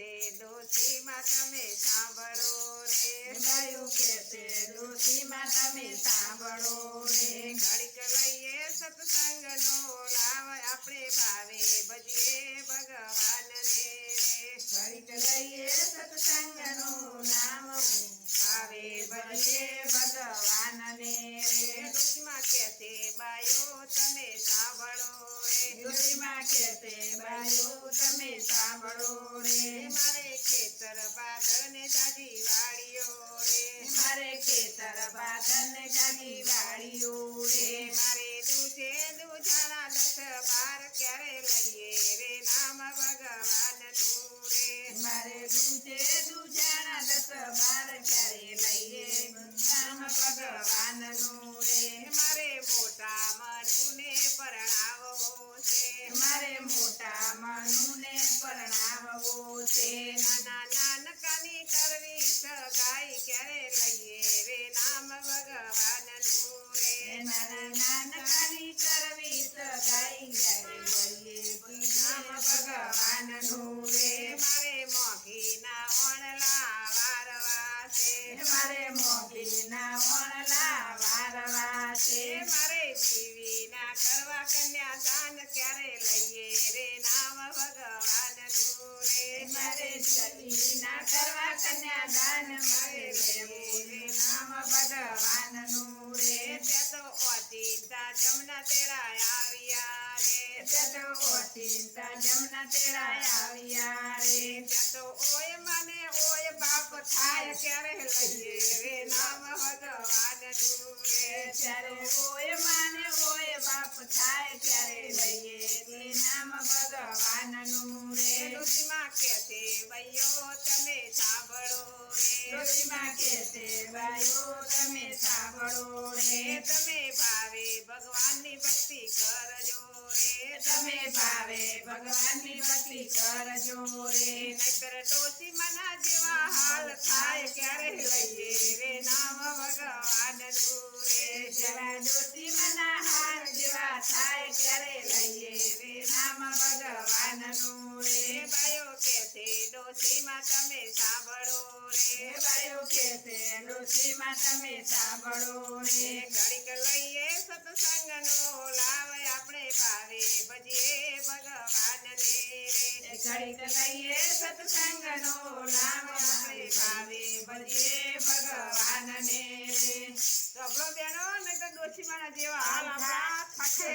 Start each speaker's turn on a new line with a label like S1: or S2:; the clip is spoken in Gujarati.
S1: છે ડોશીમાં તમે સાંભળો રે.
S2: ગયું કે છે ડોશીમાં તમે સાંભળો રે.
S1: ઘડીક લઈએ સત્સંગનો લાવ આપણે ભાવે ભજીએ ભગવાન રે.
S2: ઘડીક લઈએ સત્સંગનું નામ ભાવે ભજીએ ભગવાનને રે.
S1: બાયું તમે સાંભળો રે મારે ખેતર પાદર ને જાજી વાડીઓ નામ ભગવાનનું રે
S2: મારે
S1: નાનકાની કરવી સગાઈ ક્યારે લઈએ નામ ભગવાનનું રે
S2: મારે
S1: મોઘીના ઓણલા વારવા
S2: વારવા છે
S1: મારે જીવીના કરવા કન્યા જમના તેડા આવ્યા રે.
S2: જતો ઓચિંતા જમના તેડા આવ્યા રે.
S1: ત્યાં ઓય મને ઓય બાપ થાય ક્યારે લઈએ રે. નામ ભગવાનનું રે
S2: ત્યારે ઓય માને ઓય બાપ થાય ત્યારે લઈએ રે. નામ ભગવાનનું રે
S1: ઋષિમાં કે તે ભાઈઓ તમે સાંભળો રે.
S2: કે તે બાયો તમે સાંભળો રે
S1: તમે ભાવે ભગવાનની ભક્તિ કરજો રે.
S2: તમે ભાવે ભગવાનની ભક્તિ કરજો રે.
S1: નકર ટોચી મના જેવા હાલ ડોશીમાં તમે સાંભળો રે.
S2: બાયો કે છે ડોશીમાં તમે સાંભળો રે.
S1: ઘડીક લઈએ સત્સંગનો લાવ આપણે ભાવે. ભજીએ ભગવાનને રે.
S2: ઘડીક લઈએ સત્સંગનો નામ આપણે ભાવે. ભજીએ ભગવાનને રે.
S1: ગભરો બેનો નહીં તો ડોશીમાના જેવા હાલ આપણા થશે.